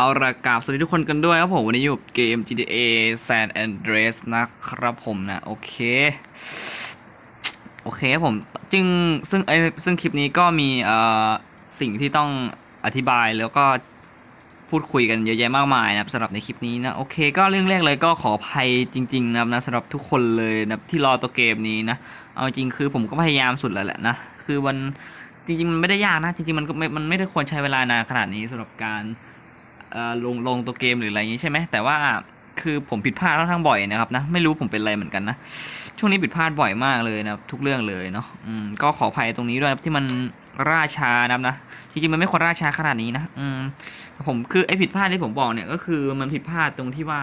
เอาละกราบสวัสดีทุกคนกันด้วยครับผมวันนี้อยู่เกม GTA San Andreas นะครับผมนะโอเค โอเคครับผมจึงซึ่งไอซึ่งคลิปนี้ก็มีเอ่อสิ่งที่ต้องอธิบายแล้วก็พูดคุยกันเยอะแยะมากมายนะครับสำหรับในคลิปนี้นะโอเค ก็เรื่องแรกเลยก็ขออภัยจริง ๆ นะครับนะสำหรับทุกคนเลยนะที่รอตัวเกมนี้นะเอาจริงคือผมก็พยายามสุดแล้วแหละนะคือมันจริงๆมันไม่ได้ยากนะจริงๆมันก็ไม่มันไม่ได้ควรใช้เวลานานขนาดนี้สำหรับการ ลงลงตัวเกมหรืออะไรอย่างนี้ใช่ไหมแต่ว่าคือผมผิดพลาดค่อนข้างบ่อยนะครับนะไม่รู้ผมเป็นอะไรเหมือนกันนะช่วงนี้ผิดพลาดบ่อยมากเลยนะทุกเรื่องเลยเนาะอืมก็ขออภัยตรงนี้ด้วยที่มันล่าชานะนะจริงๆมันไม่ควรล่าชาขนาดนี้นะอืมผมคือไอ้ผิดพลาดที่ผมบอกเนี่ยก็คือมันผิดพลาดตรงที่ว่า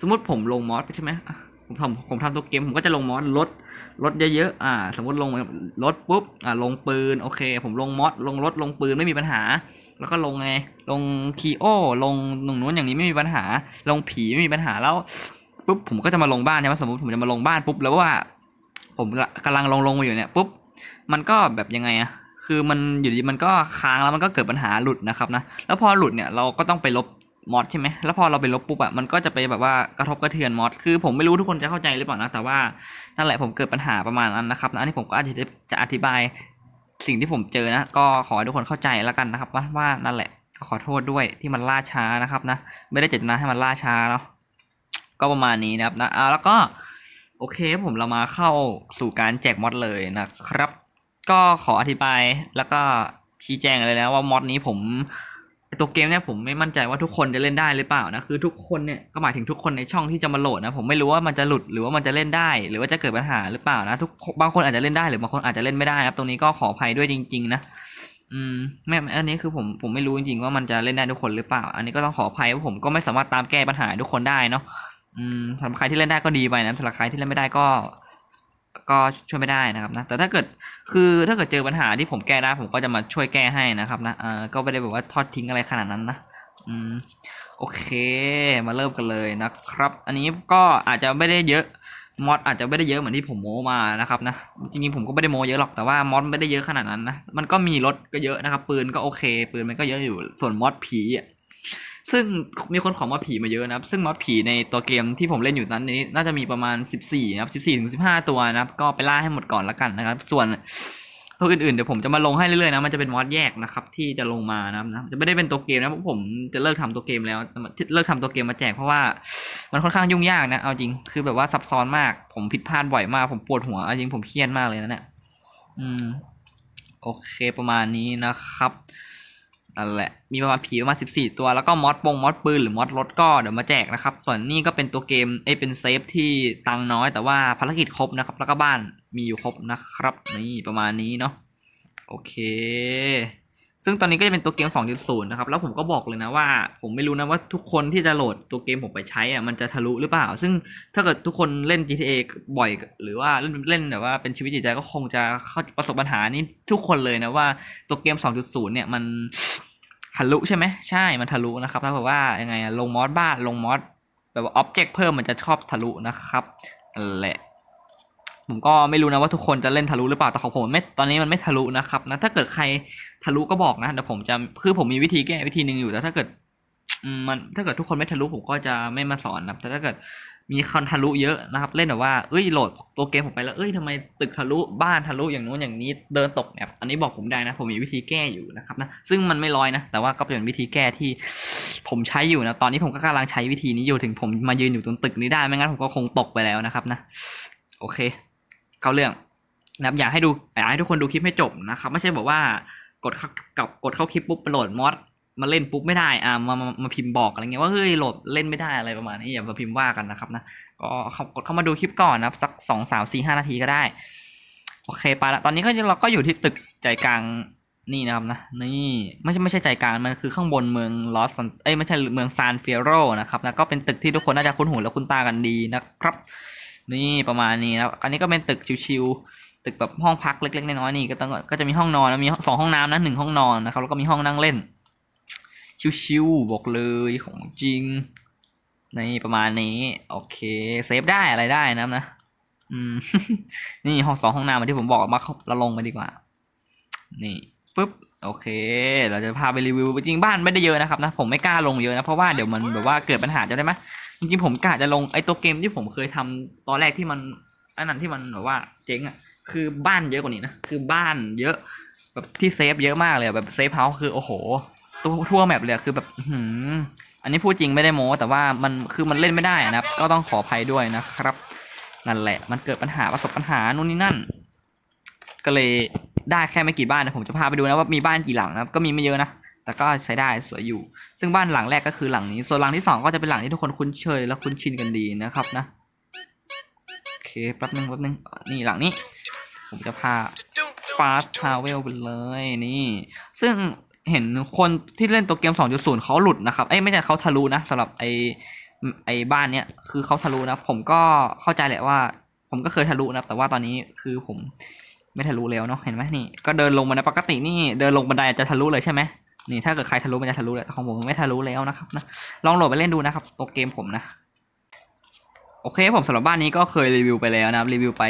สมมติผมลงมอสใช่ไหมผมทำผมทำตัวเกมผมก็จะลงมอสลดลดเยอะๆอ่า สมมติลงรถปุ๊บอ่าลงปืนโอเค ผมลงมอสลงรถลงปืนไม่มีปัญหา แล้วก็ลงไงลงคีโอลงหนุ่งนู้นอย่างนี้ไม่มีปัญหา ลงผีไม่มีปัญหาแล้วปุ๊บผมก็จะมาลงบ้านใช่ไหมสมมติผมจะมาลงบ้านปุ๊บแล้วว่า ผมกำลังลงลงมาอยู่เนี่ยปุ๊บมันก็แบบยังไงอะคือมันอยู่ดีมันก็ค้างแล้วมันก็เกิดปัญหาหลุดนะครับนะแล้วพอหลุดเนี่ยเราก็ต้องไปลบมอดใช่ไหมแล้วพอเราไปลบปุ๊บอะมันก็จะไปแบบว่ากระทบกระเทือนมอดคือผมไม่รู้ทุกคนจะเข้าใจหรือเปล่านะแต่ว่านั่นแหละผมเกิดปัญหาประมาณนั้นนะครับนะอันนี้ผมก็อาจจะจะอธิบาย สิ่งที่ผมเจอนะก็ขอให้ทุกคนเข้าใจแล้วกันนะครับ ว่าว่านั่นแหละก็ขอโทษด้วยที่มันล่าช้านะครับนะไม่ได้เจตนาให้มันล่าช้าเนาะก็ประมาณนี้นะครับนะอ่าแล้วก็โอเคผมเรามาเข้าสู่การแจกมอดเลยนะครับ ก็ขออธิบายแล้วก็ชี้แจงเลยนะว่ามอดนี้ผม ตัวเกมเนี่ยผมไม่มั่นใจว่าทุกคนจะเล่นได้หรือเปล่านะคือทุกคนเนี่ยก็หมายถึงทุกคนในช่องที่จะมาโหลดนะผมไม่รู้ว่ามันจะหลุดหรือว่ามันจะเล่นได้ หรือว่าจะเกิดปัญหาหรือเปล่านะทุกบางคนอาจจะเล่นได้หรือบางคนอาจจะเล่นไม่ได้นะครับตรงนี้ก็ขออภัยด้วยจริง ๆ นะอืมแม่อันนี้คือผมผมไม่รู้จริงๆว่ามันจะเล่นได้ทุกคนหรือเปล่า อันนี้ก็ต้องขออภัยว่าผมก็ไม่สามารถตามแก้ปัญหาทุกคนได้เนาะอืมสำหรับใครที่เล่นได้ก็ดีไปนะสำหรับใครที่เล่นไม่ได้ก็ ก็ช่วยไม่ได้นะครับนะแต่ถ้าเกิดคือถ้าเกิดเจอปัญหาที่ผมแก้ได้ผมก็จะมาช่วยแก้ให้นะครับนะเอ่าก็ไม่ได้แบบว่าทอดทิ้งอะไรขนาดนั้นนะอืมโอเค มาเริ่มกันเลยนะครับ อันนี้ก็อาจจะไม่ได้เยอะมอดอาจจะไม่ได้เยอะเหมือนที่ผมโมมานะครับนะจริงๆผมก็ไม่ได้โมเยอะหรอกแต่ว่ามอดไม่ได้เยอะขนาดนั้นนะมันก็มีรถก็เยอะนะครับ ปืนก็โอเค ปืนมันก็เยอะอยู่ส่วนมอดผีอะ ซึ่งมีคนขอมอดผีมาเยอะนะครับ ซึ่งมอดผีในตัวเกมที่ผมเล่นอยู่นั้นนี้ น่าจะมีประมาณสิบสี่นะครับสิบสี่ถึงสิบห้าตัวนะครับ ก็ไปล่าให้หมดก่อนละกันนะครับ ส่วนตัวอื่นๆเดี๋ยวผมจะมาลงให้เรื่อยๆนะมันจะเป็นมอดแยกนะครับที่จะลงมานะครับนะจะไม่ได้เป็นตัวเกมนะเพราะผมจะเลิกทำตัวเกมแล้วเลิกทำตัวเกมมาแจกเพราะว่ามันค่อนข้างยุ่งยากนะเอาจริงคือแบบว่าซับซ้อนมาก ผมผิดพลาดบ่อยมาก ผมปวดหัวเอาจริงผมเครียดมากเลยนะเนี่ยอืม โอเคประมาณนี้นะครับ นั่นแหละ มีประมาณผีประมาณสิบสี่ตัว แล้วก็มอดปงมอดปืนหรือมอดรถก็เดี๋ยวมาแจกนะครับ ส่วนนี้ก็เป็นตัวเกม เอ้เป็นเซฟที่ตังน้อยแต่ว่าภารกิจครบนะครับ แล้วก็บ้านมีอยู่ครบนะครับ นี่ประมาณนี้เนาะ โอเค ซึ่งตอนนี้ก็จะเป็นตัวเกม 2.0 นะครับ แล้วผมก็บอกเลยนะว่า ผมไม่รู้นะว่าทุกคนที่จะโหลดตัวเกมผมไปใช้อะมันจะทะลุหรือเปล่า ซึ่งถ้าเกิดทุกคนเล่น GTA บ่อย หรือว่าเล่นเล่นแบบว่าเป็นชีวิตจิตใจก็คงจะเข้าประสบปัญหานี้ทุกคนเลยนะว่าตัวเกม 2.0 เนี่ยมันทะลุใช่ไหมใช่มันทะลุนะครับถ้าแบบว่ายังไงอะลงมอสบ้านลงมอสแบบว่าอ็อบเจกต์เพิ่มมันจะชอบทะลุนะครับแหละ ผมก็ไม่รู้นะว่าทุกคนจะเล่นทะลุหรือเปล่าแต่ของผมไม่ตอนนี้มันไม่ทะลุนะครับนะถ้าเกิดใครทะลุก็บอกนะเดี๋ยวผมจะคือผมมีวิธีแก้วิธีหนึ่งอยู่แต่ถ้าเกิดมันถ้าเกิดทุกคนไม่ทะลุผมก็จะไม่มาสอนนะแต่ถ้าเกิดมีคนทะลุเยอะนะครับ เล่นแบบว่าเอ้ยโหลดตัวเกมผมไปแล้วเอ้ยทำไมตึกทะลุบ้านทะลุอย่างนู้นอย่างนี้เดินตกเนี่ยอันนี้บอกผมได้นะ ผมมีวิธีแก้อยู่นะครับนะซึ่งมันไม่ร้อยนะ แต่ว่าก็เป็นวิธีแก้ที่ ผมใช้อยู่นะตอนนี้ผมก็กำลังใช้วิธีนี้อยู่ถึงผมมายืนอยู่ตรงตึกนี้ได้ไม่งั้นผมก็คงตกไปแล้วนะครับนะ โอเค เข้าเรื่องนะครับอยากให้ดูอยากให้ทุกคนดูคลิปให้จบนะครับ ไม่ใช่บอกว่ากดเข้ากับกดเข้าคลิปปุ๊บไปโหลดมอดมาเล่นปุ๊บไม่ได้อ่ามามามาพิมพ์บอกอะไรเงี้ยว่าเฮ้ยโหลดเล่นไม่ได้อะไรประมาณนี้อย่ามาพิมพ์ว่ากันนะครับนะก็กดเข้ามาดูคลิปก่อนนะครับสักสองสามสี่ห้านาทีก็ได้โอเคไปละตอนนี้ก็เราก็อยู่ที่ตึกใจกลางนี่นะครับนะนี่ไม่ใช่ไม่ใช่ใจกลางมันคือข้างบนเมืองลอสเอ้ยไม่ใช่เมืองซานเฟียโรนะครับนะก็เป็นตึกที่ทุกคนน่าจะคุ้นหูและคุ้นตากันดีนะครับ นี่ประมาณนี้แล้วอันนี้ก็เป็นตึกชิวๆตึกแบบห้องพักเล็กๆน้อยๆนี่ก็ต้องก็จะมีห้องนอนแล้วมีสองห้องน้ำนะหนึ่งห้องนอนนะครับแล้วก็มีห้องนั่งเล่น ชิวๆบอกเลยของจริงนี่ประมาณนี้ โอเคเซฟได้อะไรได้นะนะอืมนี่ห้องสองห้องน้ำมือนที่ผมบอกมาเราลงมาดีกว่า นี่ปุ๊บโอเค เราจะพาไปรีวิวจริงบ้านไม่ได้เยอะนะครับนะผมไม่กล้าลงเยอะนะเพราะว่าเดี๋ยวมันแบบว่าเกิดปัญหาจะได้ไหม จริงๆผมกะจะลงไอ้ตัวเกมที่ผมเคยทำตอนแรกที่มันอันนั้นที่มันแบบว่าเจ๊งอะ คือบ้านเยอะกว่านี้นะ คือบ้านเยอะแบบที่เซฟเยอะมากเลยแบบเซฟเฮาส์คือโอ้โหตัวทั่วแมปเลยคือแบบอื้อหืออันนี้พูดจริงไม่ได้โม้แต่ว่ามันคือมันเล่นไม่ได้นะครับ ก็ต้องขออภัยด้วยนะครับนั่นแหละ มันเกิดปัญหาประสบปัญหานู่นนี่นั่น ก็เลยได้แค่ไม่กี่บ้านนะผมจะพาไปดูนะว่ามีบ้านกี่หลังนะครับ ก็มีไม่เยอะนะ แต่ก็ใช้ได้สวยอยู่ ซึ่งบ้านหลังแรกก็คือหลังนี้ ส่วนหลังที่สองก็จะเป็นหลังที่ทุกคนคุ้นเคยและคุ้นชินกันดีนะครับนะ โอเค แป๊บนึงแป๊บนึง นี่หลังนี้ ผมจะพา fast travel ไปเลยนี่ ซึ่งเห็นคนที่เล่นตัวเกม 2.0เขาหลุดนะครับ เอ้ยไม่ใช่เขาทะลุนะสำหรับไอไอบ้านเนี้ยคือเขาทะลุนะ ผมก็เข้าใจแหละว่า ผมก็เคยทะลุนะแต่ว่าตอนนี้คือผมไม่ทะลุแล้วเนาะเห็นไหมนี่ ก็เดินลงมาในปกตินี่เดินลงบันไดจะทะลุเลยใช่ไหม นี่ถ้าเกิดใครทะลุมันจะทะลุเลยแต่ของผมไม่ทะลุแล้วนะครับนะลองโหลดไปเล่นดูนะครับตัวเกมผมนะ โอเคผมสำหรับบ้านนี้ก็เคยรีวิวไปแล้วนะครับรีวิวไป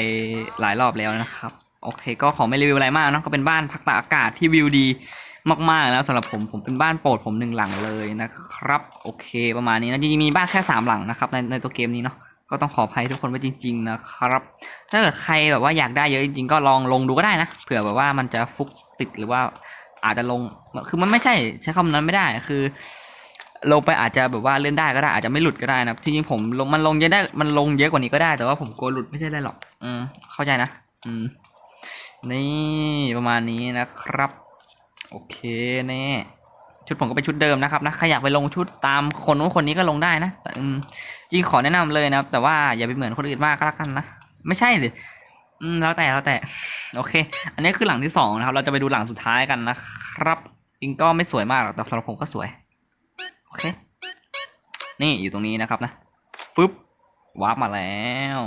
หลายรอบแล้วนะครับโอเค ก็ขอไม่รีวิวอะไรมากนะก็เป็นบ้านพักตากอากาศที่วิวดีมากๆแล้วสำหรับผมผมเป็นบ้านโปรดผมหนึ่งหลังเลยนะครับ โอเค ประมาณนี้นะจริงๆมีบ้านแค่สามหลังนะครับในในตัวเกมนี้เนาะก็ต้องขออภัยทุกคนไว้จริง ๆ นะครับ ถ้าเกิดใครแบบว่าอยากได้เยอะจริงๆก็ลองลงดูก็ได้นะเผื่อแบบว่ามันจะฟุกติดหรือว่า อาจจะลง คือมันไม่ใช่ใช้คำนั้นไม่ได้ คือ ลงไปอาจจะแบบว่าเล่นได้ก็ได้ อาจจะไม่หลุดก็ได้นะจริงๆผมลงมันลงเยอะได้ มันลงเยอะกว่านี้ก็ได้ แต่ว่าผมกลัวหลุดไม่ใช่ได้หรอก อืม เข้าใจนะ อืม นี่ประมาณนี้นะครับ โอเคแน่ชุดผมก็เป็นชุดเดิมนะครับนะ ใครอยากไปลงชุดตามคนนู้นคนนี้ก็ลงได้นะ แต่จริงขอแนะนำเลยนะครับ แต่ว่าอย่าไปเหมือนคนอื่นมากก็แล้วกันนะ ไม่ใช่เลย อืมแล้วแต่แล้วแต่ โอเค อันนี้คือหลังที่สองนะครับ เราจะไปดูหลังสุดท้ายกันนะครับ จริงก็ไม่สวยมากหรอกแต่สำหรับผมก็สวย โอเค นี่อยู่ตรงนี้นะครับนะฟึบวาร์ปมาแล้ว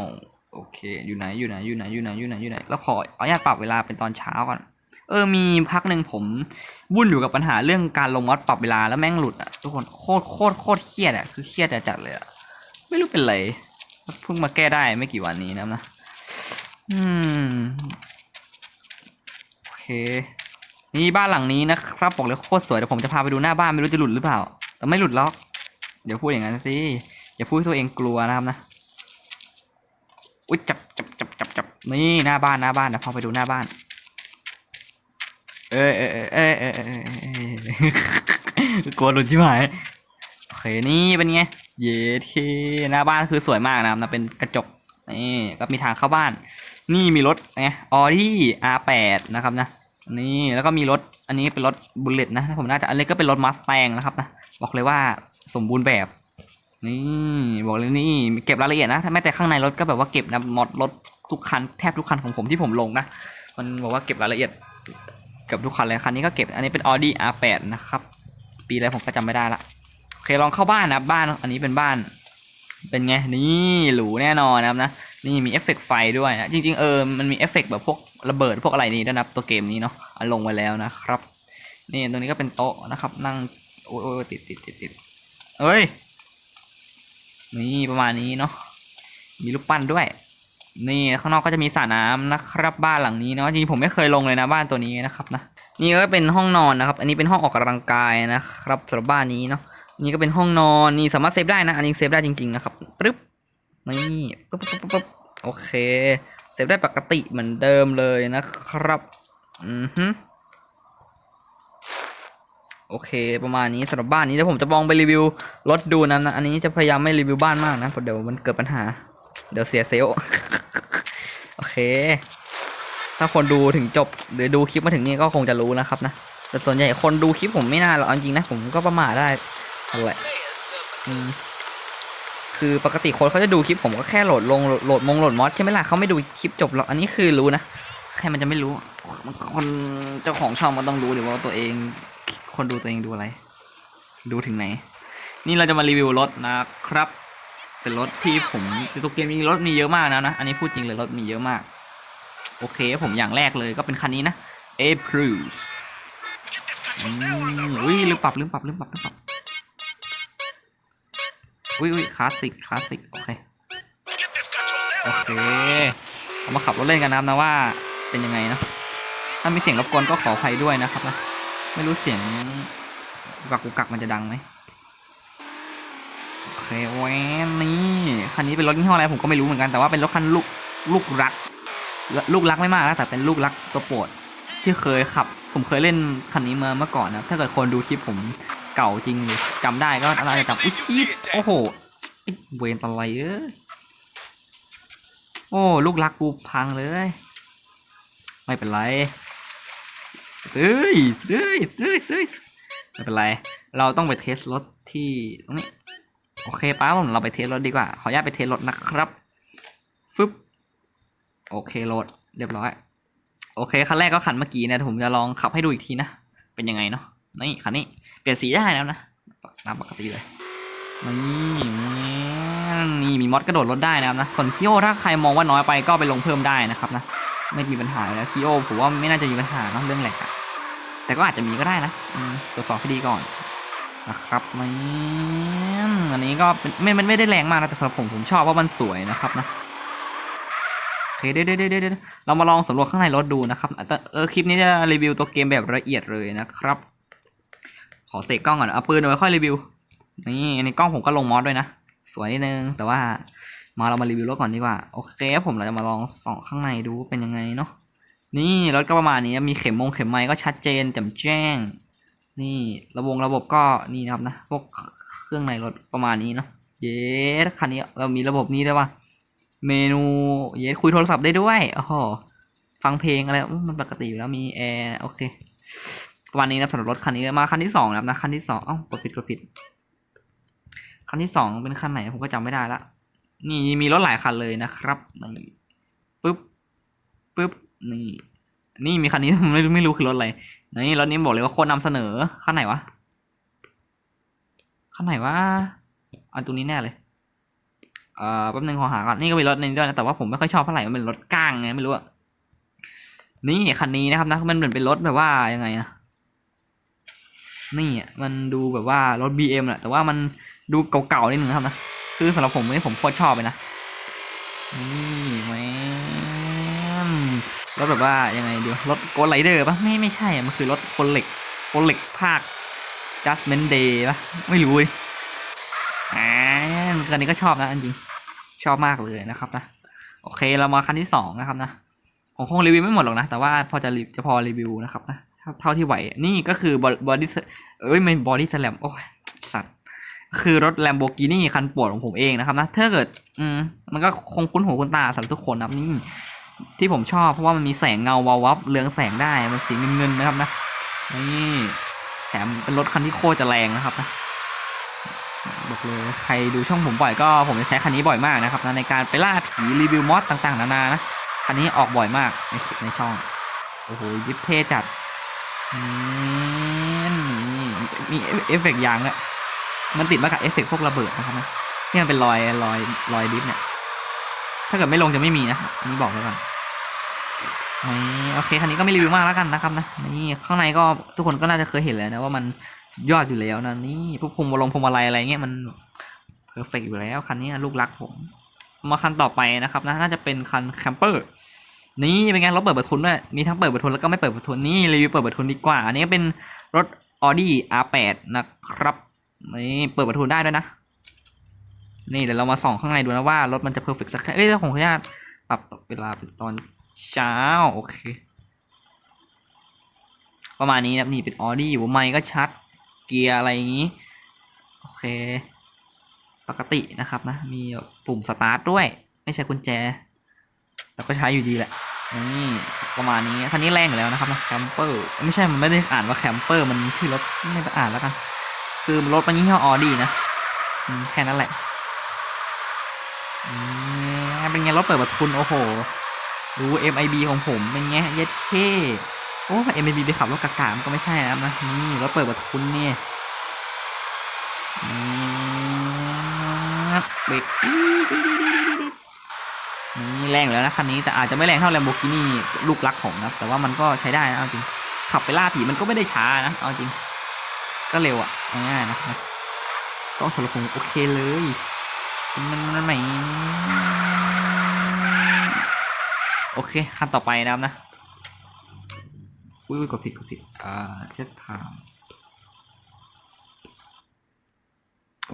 โอเค อยู่ไหนอยู่ไหนอยู่ไหนอยู่ไหนอยู่ไหนอยู่ไหนแล้วขออนุญาตปรับเวลาเป็นตอนเช้าก่อนเออมีพักหนึ่งผมวุ่นอยู่กับปัญหาเรื่องการลงมอดปรับเวลาแล้วแม่งหลุดอะทุกคนโคตรโคตรโคตรเครียดอะคือเครียดจัดเลยอะไม่รู้เป็นไรเพิ่งมาแก้ได้ไม่กี่วันนี้นะนะ อืม โอเค นี่บ้านหลังนี้นะครับบอกเลยโคตรสวยเดี๋ยวผมจะพาไปดูหน้าบ้านไม่รู้จะหลุดหรือเปล่า แต่ไม่หลุดหรอก เดี๋ยวพูดอย่างนั้นสิอย่าพูดตัวเองกลัวนะครับนะอุ้ยจับจับจับจับจับนี่หน้าบ้านหน้าบ้านเดี๋ยวพาไปดูหน้าบ้าน เออเออเออเออเออเออกลัวหลุดใช่ไหมโอเคนี่เป็นไง เยที่หน้าบ้านคือสวยมากนะครับนะเป็นกระจกนี่ก็มีทางเข้าบ้าน นี่มีรถไงออดี้ R8 นะครับนะนี่แล้วก็มีรถอันนี้เป็นรถบุลเลตนะผมน่าจะอันนี้ก็เป็นรถมาส t ตงนะครับนะบอกเลยว่าสมบูรณ์แบบ นี่บอกเลยนี่เก็บรายละเอียดนะถ้าแม้แต่ข้างในรถก็แบบว่าเก็บนะมอดรถทุกคันแทบทุกคันของผมที่ผมลงนะมันบอกว่าเก็บรายละเอียดเกือบทุกคันเลยคันนี้ก็เก็บอันนี้เป็น Audi R8 นะครับ ปีอะไรผมก็จำไม่ได้ละโอเคลองเข้าบ้านนะบ้านอันนี้เป็นบ้าน เป็นไงนี่หรูแน่นอนนะครับนะ นี่มีเอฟเฟกต์ไฟด้วยนะ จริงๆเออมันมีเอฟเฟกต์แบบพวกระเบิดพวกอะไรนี่ด้วยนะครับตัวเกมนี้เนาะอันลงไว้แล้วนะครับ นี่ตรงนี้ก็เป็นโต๊ะนะครับ นั่งโอ้ยติดติดติดติดเอ้ยนี่ประมาณนี้เนาะมีรูปปั้นด้วย นี่ข้างนอกก็จะมีสระน้ำนะครับ บ้านหลังนี้เนาะจริงๆผมไม่เคยลงเลยนะบ้านตัวนี้นะครับนะนี่ก็เป็นห้องนอนนะครับ อันนี้เป็นห้องออกกำลังกายนะครับสำหรับบ้านนี้เนาะนี่ก็เป็นห้องนอนนี่สามารถเซฟได้นะ อันนี้เซฟได้จริงๆนะครับปึ๊บนี่ปึ๊บปึ๊บปึ๊บ โอเค เซฟได้ปกติเหมือนเดิมเลยนะครับ อือฮึโอเค ประมาณนี้สำหรับบ้านนี้เดี๋ยวผมจะลองไปรีวิวรถดูนะนะอันนี้จะพยายามไม่รีวิวบ้านมากนะเพราะเดี๋ยวมันเกิดปัญหา เดี๋ยวเสียเซลโอเค ถ้าคนดูถึงจบหรือดูคลิปมาถึงนี่ก็คงจะรู้นะครับนะแต่ส่วนใหญ่คนดูคลิปผมไม่น่าหรอกจริงๆนะผมก็ประมาทได้นั่นแหละอืม คือปกติคนเขาจะดูคลิปผมก็แค่โหลดลงโหลดมงโหลดมอสใช่ไหมล่ะเขาไม่ดูคลิปจบหรอกอันนี้คือรู้นะใครมันจะไม่รู้คนเจ้าของช่องมันต้องรู้หรือว่าตัวเอง คนดูตัวเองดูอะไร ดูถึงไหน นี่เราจะมารีวิวรถนะครับ เป็นรถที่ผมในตัวเกมมีรถมีเยอะมากนะนะอันนี้พูดจริงเลยรถมีเยอะมาก โอเค ผมอย่างแรกเลยก็เป็นคันนี้นะ a p r i l อืมอุ้ยลืมปรับลืมปรับลืมปรับลืมปรับ อุ้ยอุ้ยคลาสสิกคลาสสิกโอเคโอเคเอามาขับรถเล่นกันนะครับนะว่าเป็นยังไงเนอะถ้ามีเสียงรบกวนก็ขออภัยด้วยนะครับนะไม่รู้เสียงกุกกักกุกกักมันจะดังไหมโอเคแวนนี่คันนี้เป็นรถยี่ห้ออะไรผมก็ไม่รู้เหมือนกันแต่ว่าเป็นรถคันลูกลูกรัก ลูกรักไม่มากนะแต่เป็นลูกรักตัวโปรดที่เคยขับ ผมเคยเล่นคันนี้มาเมื่อก่อนนะถ้าเกิดคนดูคลิปผม เก่าจริงหรือจำได้ก็น่าจะจำอุ้ยชีดโอ้โหเวนอะไรเอ้ยโอ้ลูกรักกูพังเลย ไม่เป็นไรเฮ้ยเฮ้ยเฮ้ยเฮ้ยไม่เป็นไร เราต้องไปเทสรถที่ตรงนี้ โอเคป้าผมเราไปเทสรถดีกว่า ขออนุญาตไปเทสรถนะครับฟึบโอเคโหลดเรียบร้อย โอเคคันแรกก็คันเมื่อกี้นะผมจะลองขับให้ดูอีกทีนะ เป็นยังไงเนาะ นี่คันนี้ เปลี่ยนสีได้แล้วนะตามปกติเลยนี่นี่มีมอดกระโดดรถได้นะครับนะส่วนคิโอถ้าใครมองว่าน้อยไปก็ไปลงเพิ่มได้นะครับนะไม่มีปัญหาแล้วคิโอผมว่าไม่น่าจะมีปัญหาเนะเรื่องแหลกอะแต่ก็อาจจะมีก็ได้นะตรวจสอบให้ดีก่อนนะครับนี่อันนี้ก็ไม่มันไม่ได้แรงมากนะแต่สำหรับผมผมชอบว่ามันสวยนะครับนะโอเคเดี๋ยวเดี๋ยวเดี๋ยวเดี๋ยวเรามาลองสำรวจข้างในรถดูนะครับเออคลิปนี้จะรีวิวตัวเกมแบบละเอียดเลยนะครับ ขอเสกกล้องก่อนเอาปืนเอาไว้ค่อยรีวิว นี่อันกล้องผมก็ลงมอสด้วยนะ สวยนิดนึง แต่ว่ามาเรามารีวิวรถก่อนดีกว่า โอเคผมเราจะมาลองส่องข้างในดูเป็นยังไงเนาะ นี่รถก็ประมาณนี้มีเข็มมงเข็มไม้ก็ชัดเจนแจ่มแจ้ง นี่ระวงระบบก็นี่นะครับนะ พวกเครื่องในรถประมาณนี้เนาะ เย้คันนี้เรามีระบบนี้ด้วยว่ะเมนูเย้คุยโทรศัพท์ได้ด้วย โอ้โห ฟังเพลงอะไรมันปกติอยู่แล้วมีแอร์โอเค ประมาณนี้นะสำหรับรถคันนี้มาคันที่สองนะครับนะคันที่สองเอ้ากดผิดกดผิด คันที่สองเป็นคันไหนผมก็จำไม่ได้ละนี่มีรถหลายคันเลยนะครับนี่ปึ๊บปึ๊บนี่ นี่มีคันนี้ไม่ไม่รู้คือรถอะไรนี่รถนี้บอกเลยว่าโคตรนำเสนอคันไหนวะคันไหนวะอันตรงนี้แน่เลยเอ่อแป๊บนึงขอหาก่อนนี่ก็มีรถนึงด้วยนะแต่ว่าผมไม่ค่อยชอบเท่าไหร่มันเป็นรถก้างไงไม่รู้อะนี่คันนี้นะครับนะมันเหมือนเป็นรถแบบว่ายังไงอะ นี่อะมันดูแบบว่ารถ BM แหละแต่ว่ามันดูเก่าๆนิดนึงนะครับนะคือสำหรับผมนี่ผมโคตรชอบเลยนะนี่แม่รถแบบว่ายังไงดีวรถโกลไลเดอร์ปะไม่ไม่ใช่อะมันคือรถคนเล็กคนเล็กภาค Judgment Day ปะไม่รู้เลยอ่าคันนี้ก็ชอบนะจริงชอบมากเลยนะครับนะโอเคเรามาคันที่สองนะครับนะผมคงรีวิวไม่หมดหรอกนะ แต่ว่าพอจะจะพอรีวิวนะครับนะ เท่าที่ไหว นี่ก็คือบอดี้เอ้ยไม่บอดี้สแลมโอ้ยสัตว์คือรถ Lamborghini คันโปรดของผมเองนะครับนะถ้าเกิด อืม มันก็คงคุ้นหูคุ้นตาสำหรับทุกคนนะครับนี่ที่ผมชอบเพราะว่ามันมีแสงเงาวาววับเรืองแสงได้มันสีเงินๆนะครับนะนี่แถมเป็นรถคันที่โคตรจะแรงนะครับนะบอกเลยใครดูช่องผมบ่อยก็ผมจะใช้คันนี้บ่อยมากนะครับนะในการไปล่าผีรีวิวมอสต่างๆ นานานะคันนี้ออกบ่อยมากในในช่องโอ้โหยิบเท่จัด มีเอฟเฟกต์ยางด้วยมันติดมากับเอฟเฟกต์พวกระเบิดนะครับนะที่มันเป็นรอยรอยรอยดิฟเนี่ย ถ้าเกิดไม่ลงจะไม่มีนะอันนี้บอกไว้ก่อนนี่โอเคคันนี้ก็ไม่รีวิวมากแล้วกันนะครับนะนี่ข้างในก็ทุกคนก็น่าจะเคยเห็นแล้วนะว่ามันสุดยอดอยู่แล้วนะนี่พวกพวงมาลงพวงมาลัยอะไรเงี้ยมันเพอร์เฟกอยู่แล้วคันนี้ลูกรักผม มาคันต่อไปนะครับนะน่าจะเป็นคันแคมเปอร์ นี่เป็นไงรถเปิดประทุนด้วยมีทั้งเปิดประทุนแล้วก็ไม่เปิดประทุนนี่รีวิวเปิดประทุนดีกว่า อันนี้เป็นรถ Audi R8 นะครับนี่เปิดประตูได้ด้วยนะ นี่เดี๋ยวเรามาส่องข้างในดูนะว่ารถมันจะเพอร์เฟกต์สักแค่เอ้ยของขออนุญาตปรับเวลาเป็นตอนเช้าโอเค ประมาณนี้นะนี่เป็นออดี้อยู่ไมค์ก็ชัดเกียร์อะไรอย่างนี้ โอเค ปกตินะครับนะ มีปุ่มสตาร์ทด้วย ไม่ใช่กุญแจ แต่ก็ใช้อยู่ดีแหละนี่ประมาณนี้คันนี้แรงอยู่แล้วนะครับนะแคมเปอร์ไม่ใช่มันไม่ได้อ่านว่าแคมเปอร์มันชื่อรถไม่ได้อ่านแล้วกัน คือรถมันยี่ห้อออดี้นะแค่นั้นแหละเป็นไงรถเปิดประทุนโอ้โห ดู MIB ของผมเป็นไงเย็ดเท่โอ้ MIB ไปขับรถกากามันก็ไม่ใช่นะนะนี่รถเปิดประทุนเนี่ยเบรก นี่แรงแล้วนะคันนี้แต่อาจจะไม่แรงเท่า Lamborghini ลูกรักผมนะแต่ว่ามันก็ใช้ได้นะเอาจริง ขับไปล่าผีมันก็ไม่ได้ช้านะเอาจริง ก็เร็วอะ่ะง่ายๆนะนะก็สำหรับผมโอเคเลยมันมันไหมโอเคคันต่อไปนะครับนะอุ้ยอุ้ยกดผิดกดผิดอ่าเซตไทม์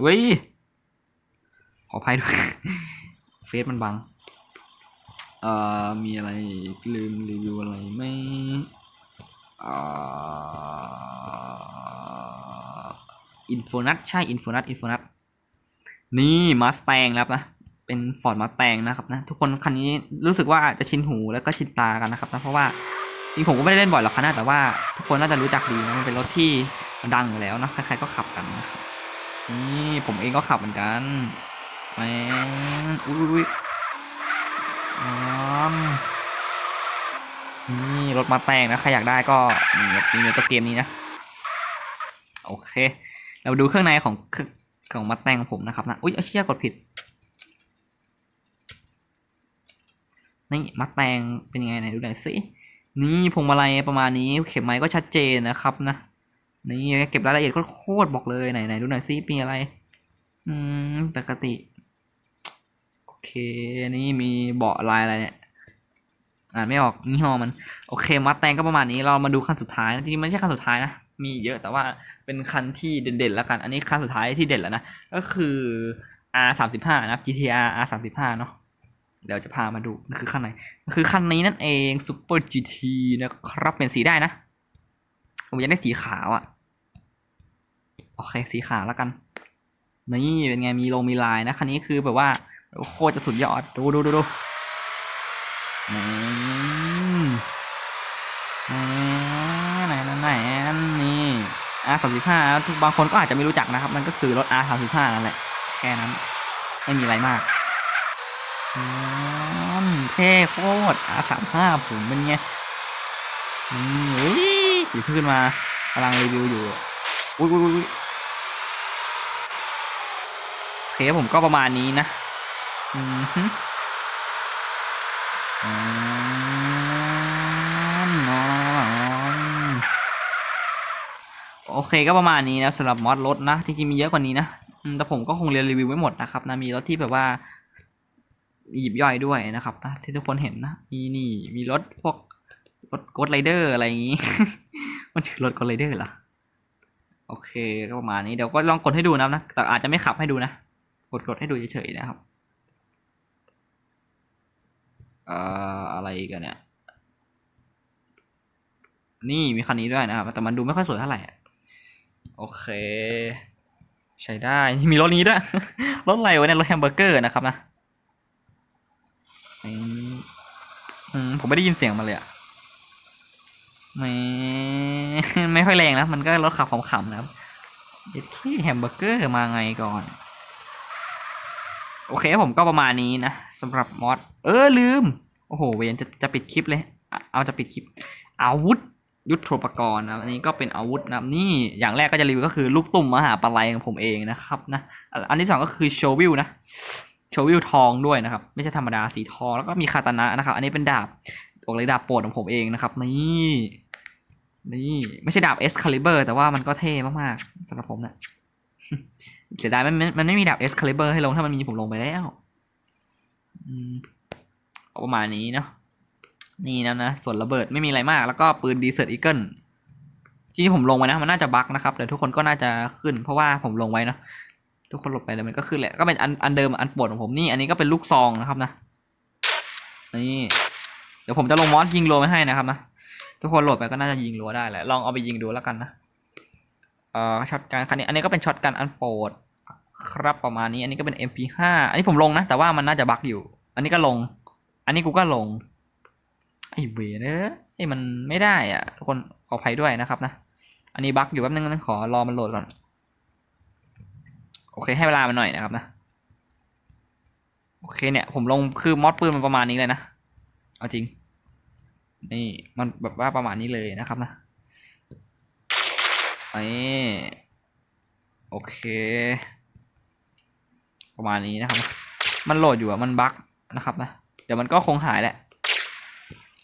เว้ยขออภัยด้วย เฟซมันบัง อ่อมีอะไรลืมรีวิวอะไรไหมอ่าอินโฟนัทใช่อินโฟนัทอินโฟนัทนี่มาส t ตงครับนะ เป็นฟอร์ดมาส t ตงนะครับนะ ทุกคนคันนี้รู้สึกว่าจะชินหูแล้วก็ชินตากันนะครับนะ เพราะว่าจริงผมก็ไม่ได้เล่นบ่อยหรอกคันนะแต่ว่าทุกคนน่าจะรู้จักดีนะมันเป็นรถที่ดังอยู่แล้วนะใครๆก็ขับกันนะครับนี่ผมเองก็ขับเหมือนกันแหมอุ้ยอุ้ย นี่รถมาแต่งนะใครอยากได้ก็มีมีในตัวเกมนี้นะ โอเค เราดูเครื่องในของเครื่องของมาแต่งของผมนะครับนะ อุ้ยเอาเชี่ยกดผิด นี่มาแต่งเป็นยังไงไหนดูหน่อยสิ นี่พวงมาลัยประมาณนี้ เข็มไม้ก็ชัดเจนนะครับนะ นี่เก็บรายละเอียดโคตรบอกเลยไหนไหนดูหน่อยสิมีอะไร อืมปกติ เคนี่มีเบาะลายอะไรเนี่ยอ่านไม่ออกยี่ห้อมัน โอเคมาแตงก็ประมาณนี้เรามาดูคันสุดท้ายจริงๆไม่ใช่คันสุดท้ายนะมีเยอะแต่ว่าเป็นคันที่เด่นๆแล้วกัน อันนี้คันสุดท้ายที่เด่นแล้วนะ ก็คือ R สามสิบห้านะ GTR R สามสิบห้าเนาะเดี๋ยวจะพามาดูนั่นคือคันไหนคือคันนี้นั่นเอง Super GT นะครับเป็นสีได้นะ ผมอยากได้สีขาวอะ่ะ โอเคสีขาวแล้วกัน นี่เป็นไงมีโลมีลายนะ คันนี้คือแบบว่า โคตรจะสุดยอด ดูดูดูดูอืมอืมไหนไหนไหนนี่อาสามสิบห้าทุกบางคนก็อาจจะไม่รู้จักนะครับ มันก็คือรถ R สามสิบห้านั่นแหละ แค่นั้น ไม่มีอะไรมากอืมเท่โคตร R สามห้าผมเป็นไงอืมอุ้ยอยู่ขึ้นมากำลังรีวิวอยู่อุ้ยอุ้ยอุ้ยเคผมก็ประมาณนี้นะ โอเคก็ประมาณนี้นะสำหรับมอดรถนะจริงๆมีเยอะกว่านี้นะแต่ผมก็คงเรียนรีวิวไม่หมดนะครับนะมีรถที่แบบว่าหยิบย่อยด้วยนะครับนะที่ทุกคนเห็นนะมีนี่มีรถพวกรถกดไรเดอร์อะไรอย่างงี้ มันถือรถกดไรเดอร์เหรอโอเคก็ประมาณนี้เดี๋ยวก็ลองกดให้ดูนะนะแต่อาจจะไม่ขับให้ดูนะกดกดให้ดูเฉยๆนะครับ อ่ออะไรกันเนี่ย นี่มีคันนี้ด้วยนะครับ แต่มันดูไม่ค่อยสวยเท่าไหร่โอเค ใช้ได้มีรถนี้ด้วย รถอะไรวะเนี่ยรถแฮมเบอร์เกอร์นะครับนะอผมไม่ได้ยินเสียงมันเลยอะไม่ไม่ค่อยแรงนะ มันก็รถขับขำๆนะครับเด็ดที่แฮมเบอร์เกอร์มาไงก่อน โอเคผมก็ประมาณนี้นะสำหรับมอดเออลืม โอ้โหเวนจะจะปิดคลิปเลย เอาจะปิดคลิป อาวุธยุทโธปกรณ์นะอันนี้ก็เป็นอาวุธนะนี่อย่างแรกก็จะรีวิวก็คือลูกตุ่มมหาปลายของผมเองนะครับนะอะอันที่สองก็คือโชวิลนะโชวิลทองด้วยนะครับ ไม่ใช่ธรรมดาสีทองแล้วก็มีคาตานะนะครับ อันนี้เป็นดาบบอกเลยดาบโปรดของผมเองนะครับ นี่นี่ ไม่ใช่ดาบเอสคาลิเบอร์แต่ว่ามันก็เท่มากๆสำหรับผมนะ เสียดายมันมันไม่มีดาบเอสคาลิเบอร์ให้ลงถ้ามันมีผมลงไปแล้วอเอาประมาณนี้เนาะนี่นะนะ ส่วนระเบิดไม่มีอะไรมาก แล้วก็ปืนดีเซอร์อีเกิลจริงๆผมลงไว้นะ มันน่าจะบั๊กนะครับแต่ทุกคนก็น่าจะขึ้น เพราะว่าผมลงไว้เนาะทุกคนหลบไปแล้วมันก็ขึ้นแหละก็เป็นอันอันเดิมอันปรดของผมนี่ อันนี้ก็เป็นลูกซองนะครับนะนี่เดี๋ยวผมจะลงมอสยิงรัวไว้ให้นะครับนะทุกคนโหลดไปก็น่าจะยิงรัวได้แหละลองเอาไปยิงดูแล้วกันนะเอ่อช็อตกันคันนี้ อันนี้ก็เป็นช็อตกันอันโปรด ครับประมาณนี้ อันนี้ก็เป็น MP5 อันนี้ผมลงนะ แต่ว่ามันน่าจะบั๊กอยู่ อันนี้ก็ลง อันนี้กูก็ลง ไอ้เวรเนอะไอ้มันไม่ได้อะทุกคนขออภัยด้วยนะครับนะอันนี้บั๊กอยู่แป๊บนึงนะขอรอมันโหลดก่อน โอเคให้เวลามันหน่อยนะครับนะโอเคเนี่ย ผมลงคือมอดปืนมันประมาณนี้เลยนะเอาจริง นี่มันแบบว่าประมาณนี้เลยนะครับนะไอ้โอเค ประมาณนี้นะครับ มันโหลดอยู่อะมันบั๊กนะครับนะเดี๋ยวมันก็คงหายแหละ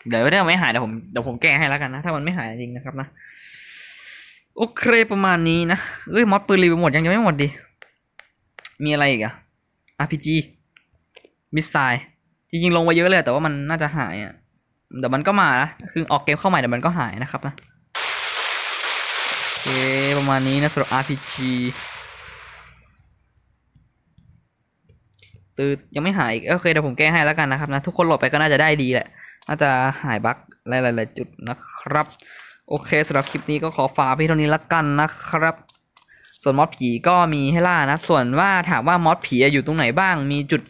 เดี๋ยวถ้าไม่หายเดี๋ยวผมเดี๋ยวผมแก้ให้แล้วกันนะถ้ามันไม่หายจริงนะครับนะโอเคประมาณนี้นะเอ้ยมอดปืนรีวิวหมดยังยังไม่หมดดิมีอะไรอีกอะ RPG มิสไซล์จริงๆลงไว้เยอะเลยแต่ว่ามันน่าจะหายอะเดี๋ยวมันก็มานะคือออกเกมเข้าใหม่เดี๋ยวมันก็หายนะครับนะโอเคประมาณนี้นะสำหรับ RPG ตืดยังไม่หายอีกโอเคเดี๋ยวผมแก้ให้แล้วกันนะครับนะทุกคนโหลดไปก็น่าจะได้ดีแหละน่าจะหายบั๊กหลายๆจุดนะครับ โอเคสำหรับคลิปนี้ก็ขอฝากพี่เท่านี้ละกันนะครับ ส่วนมอดผีก็มีให้ล่านะ ส่วนว่าถามว่ามอดผีอยู่ตรงไหนบ้าง มีจุด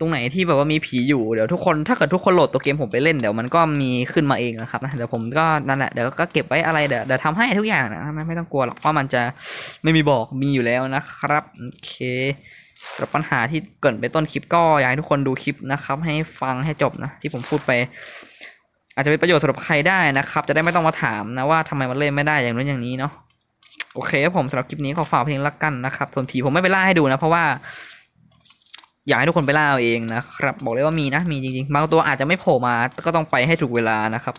ตรงไหนที่แบบว่ามีผีอยู่เดี๋ยวทุกคนถ้าเกิดทุกคนโหลดตัวเกมผมไปเล่นเดี๋ยวมันก็มีขึ้นมาเองนะครับนะเดี๋ยวผมก็นั่นแหละเดี๋ยวก็เก็บไว้อะไรเดี๋ยวเดี๋ยวทำให้ทุกอย่างนะไม่ไม่ต้องกลัวหรอกว่ามันจะไม่มีบอกมีอยู่แล้วนะครับโอเค สำหรับปัญหาที่เกิดไปต้นคลิปก็อยากให้ทุกคนดูคลิปนะครับ ให้ฟังให้จบนะ ที่ผมพูดไป อาจจะเป็นประโยชน์สำหรับใครได้นะครับ จะได้ไม่ต้องมาถามนะว่าทำไมมันเล่นไม่ได้อย่างนู้นอย่างนี้เนาะโอเคครับผมสำหรับคลิปนี้ขอฝากเพลงละกันนะครับส่วนผีผมไม่ไปล่าให้ดูนะเพราะว่า อยากให้ทุกคนไปล่าเอาเองนะครับ บอกเลยว่ามีนะมีจริงๆบางตัวอาจจะไม่โผล่มาก็ต้องไปให้ถูกเวลานะครับ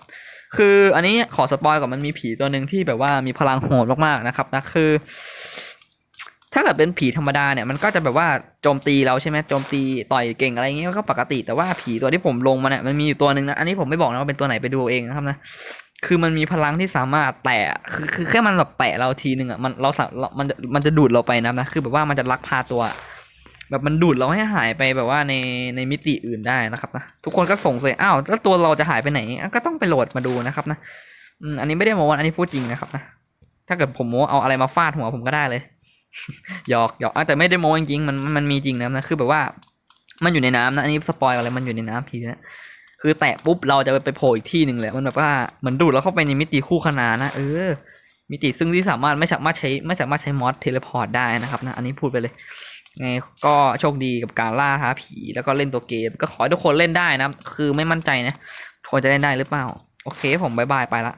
คืออันนี้ขอสปอยก่อนมันมีผีตัวหนึ่งที่แบบว่ามีพลังโหดมากๆนะครับนะคือ ถ้าเกิดเป็นผีธรรมดาเนี่ยมันก็จะแบบว่าโจมตีเราใช่ไหมโจมตีต่อยเก่งอะไรเงี้ยก็ปกติแต่ว่าผีตัวที่ผมลงมาเนี่ยมันมีอยู่ตัวหนึ่งนะอันนี้ผมไม่บอกนะว่าเป็นตัวไหนไปดูเองนะครับนะคือมันมีพลังที่สามารถแตะคือคือแค่มันแบบแตะเราทีหนึ่งอะมันเราสาเรามันจะมันจะดูดเราไปนะนะคือแบบว่ามันจะลักพาตัว แบบมันดูดเราให้หายไปแบบว่าในในมิติอื่นได้นะครับนะทุกคนก็สงสัยอ้าวแล้วตัวเราจะหายไปไหนก็ต้องไปโหลดมาดูนะครับนะอันนี้ไม่ได้โม้อันนี้พูดจริงนะครับนะถ้าเกิดผมโม้เอาอะไรมาฟาดหัวผมก็ได้เลย หยอกหยอกอะแต่ไม่ได้โม้จริงๆมันมันมีจริงนะนะคือแบบว่า มันอยู่ในน้ำนะอันนี้สปอยอะไรมันอยู่ในน้ำพีนะคือแตะปุ๊บเราจะไปโผล่อีกที่หนึ่งเลยมันแบบว่าเหมือนดูดเราเข้าไปในมิติคู่ขนานนะเออมิติซึ่งที่สามารถไม่สามารถใช้ไม่สามารถใช้มอสเทเลพอร์ตได้นะครับนะอันนี้พูดไปเลยไงก็โชคดีกับการล่าท้าผีแล้วก็เล่นตัวเกม ก็ขอให้ทุกคนเล่นได้นะ คือไม่มั่นใจนะทุกคนจะเล่นได้หรือเปล่า โอเคผมบายบายไปละ